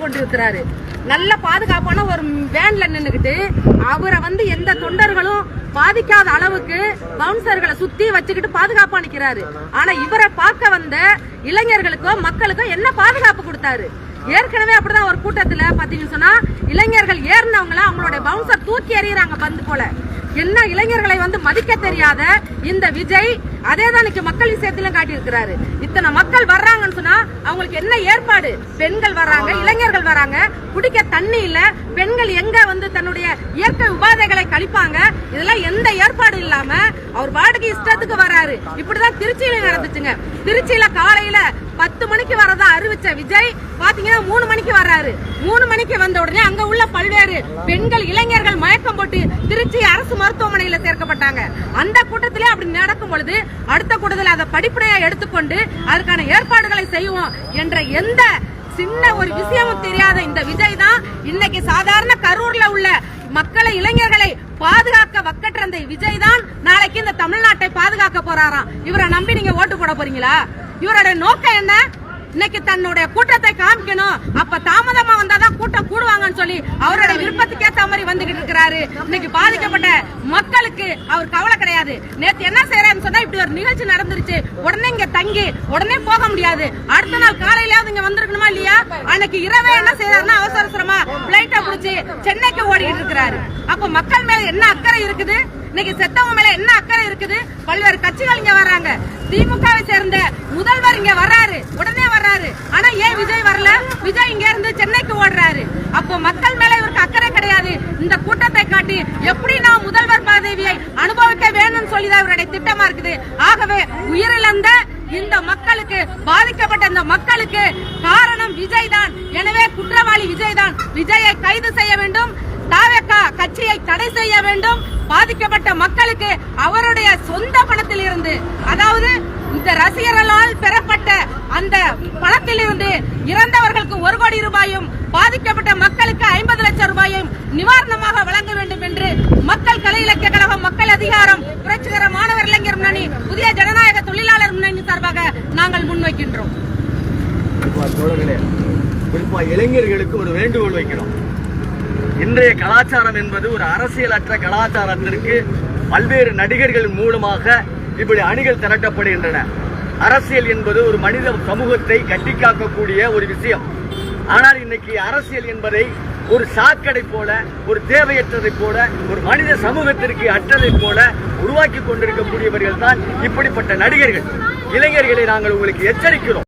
கொண்டிருக்கிறாரு நல்ல பாதுகாப்பான ஒரு வேன்ல நின்னுகிட்டு அவரை வந்து எந்த தொண்டர்களும் பாதிக்காத அளவுக்கு பவுன்சர்களை சுத்தி வச்சுக்கிட்டு பாதுகாப்பா நிக்கிறாரு. ஆனா இவரை பார்க்க வந்த இளைஞர்களுக்கோ மக்களுக்கோ என்ன பாதுகாப்பு கொடுத்தாரு? ஏற்கனவே அப்படிதான் ஒரு கூட்டத்துல பாத்தீங்கன்னு சொன்னா இளைஞர்கள் ஏறினவங்கள அவங்களுடைய பவுன்சர் தூக்கி எறிகிறாங்க பந்து போல. என்ன இளைஞர்களை வந்து மதிக்க தெரியாத இந்த விஜய் அதே தான் இன்னைக்கு மக்கள் விஷயத்திலும் காட்டியிருக்கிறாரு. இத்தனை மக்கள் வர்றாங்கன்னு சொன்னா அவங்களுக்கு என்ன ஏற்பாடு? பெண்கள் வர்றாங்க இளைஞர்கள் வராங்க குடிக்க தண்ணி இல்ல. பெண்கள் எங்க வந்து தன்னுடைய இயற்கை உபாதைகளை கழிப்பாங்க? இதெல்லாம் எந்த ஏற்பாடு இல்லாம அவர் வாடகை இஷ்டத்துக்கு வராரு இப்படிதான் திருச்சியில நடந்துச்சுங்க. திருச்சியில காலையில பத்து மணிக்கு வரதா அறிவிச்ச விஜய் பாத்தீங்கன்னா மூணு மணிக்கு வர்றாரு. மூணு மணிக்கு வந்த உடனே அங்க உள்ள பல்வேறு பெண்கள் இளைஞர்கள் மயக்கம் போட்டு திருச்சி அரசு மருத்துவமனையில சேர்க்கப்பட்டாங்க. அந்த கூட்டத்திலே அப்படி நடக்கும் பொழுது அடுத்த கூட்டத்தில் அதை படிப்படையா எடுத்துக்கொண்டு அதற்கான ஏற்பாடுகளை செய்வோம் என்ற எந்த சின்ன ஒரு விஷயமும் தெரியாத இந்த விஜய் தான் இன்னைக்கு சாதாரண கரூர்ல உள்ள மக்களை இளைஞர்களை பாதுகாக்க வக்கற்ற அந்த விஜய் தான் நாளைக்கு இந்த தமிழ்நாட்டை பாதுகாக்க போறாராம். இவரை நம்பி நீங்க ஓட்டு போட போறீங்களா? இவரோட நோக்கம் என்ன? இன்னைக்கு தன்னுடைய கூட்டத்தை காமிக்கணும் அவரோட விருப்பத்துக்கு ஏத்த மாதிரி வந்துகிட்டு இருக்கிறாரு. இன்னைக்கு பாதிக்கப்பட்ட மக்களுக்கு அவர் கவலை கிடையாது. நேத்து என்ன செய்யறாருன்னு சொன்னா இப்படி ஒரு நிகழ்ச்சி நடந்துருச்சு. உடனே இங்க தங்கி உடனே போக முடியாது. அடுத்த நாள் காலையிலயாவது இங்க வந்திருக்கணுமா இல்லையா? அன்னைக்கு இரவே என்ன செய்யறாருன்னா அவசர அவசரமா பிளைட்ட புடிச்சு சென்னைக்கு ஓடிக்கிட்டு இருக்கிறாரு. அப்ப மக்கள் மேல என்ன அக்கறை இருக்குது? இன்னைக்கு செத்தவங்க மேல என்ன அக்கறை இருக்குது? பல்வேறு கட்சிகள் இங்க வர்றாங்க திமுகவை சேர்ந்த முதல்வர் இங்க வர்றாரு. உடனே வர்றாரு. ஆனா ஏன் விஜய் வரல? விஜய் இங்க இருந்து சென்னைக்கு ஓடுறாரு. அப்போ மக்கள் மேல இவருக்கு அக்கறை கிடையாது இந்த கூட்டத்தை காட்டி எப்படி நான் முதல்வர் பதவியை அனுபவிக்க வேணும்னு சொல்லிதான் இவருடைய திட்டமா இருக்குது. ஆகவே உயிரிழந்த இந்த மக்களுக்கு பாதிக்கப்பட்ட இந்த மக்களுக்கு காரணம் விஜய் தான் எனவே குற்றவாளி விஜய் தான் விஜயை கைது செய்ய வேண்டும். தாவேக்கா கட்சியை தடை செய்ய வேண்டும். பாதிக்கப்பட்ட மக்களுக்கு அவருடைய சொந்த பணத்தில் இருந்து அதாவது இந்த ரசிகர்களால் பெறப்பட்ட அந்த பணத்தில் இருந்து இறந்தவர்களுக்கு ஒரு கோடி ரூபாயும் பாதிக்கப்பட்ட புதிய ஜனநாயக தொழிலாளர் முன்னணி சார்பாக நாங்கள் முன்வைக்கின்றோம். குறிப்பா இளைஞர்களுக்கு ஒரு வேண்டுகோள் வைக்கிறோம். இன்றைய கலாச்சாரம் என்பது ஒரு அரசியலற்ற கலாச்சாரத்திற்கு பல்வேறு நடிகர்கள் மூலமாக இப்படி அணிகள் திரட்டப்படுகின்றன. அரசியல் என்பது ஒரு மனித சமூகத்தை கட்டி காக்கக்கூடிய ஒரு விஷயம். ஆனால் இன்னைக்கு அரசியல் என்பதை ஒரு சாக்கடை போல ஒரு தேவையற்றதை போல ஒரு மனித சமூகத்திற்கு அற்றதை போல உருவாக்கி கொண்டிருக்கக்கூடியவர்கள் தான் இப்படிப்பட்ட நடிகர்கள். இளைஞர்களை நாங்கள் உங்களுக்கு எச்சரிக்கிறோம்.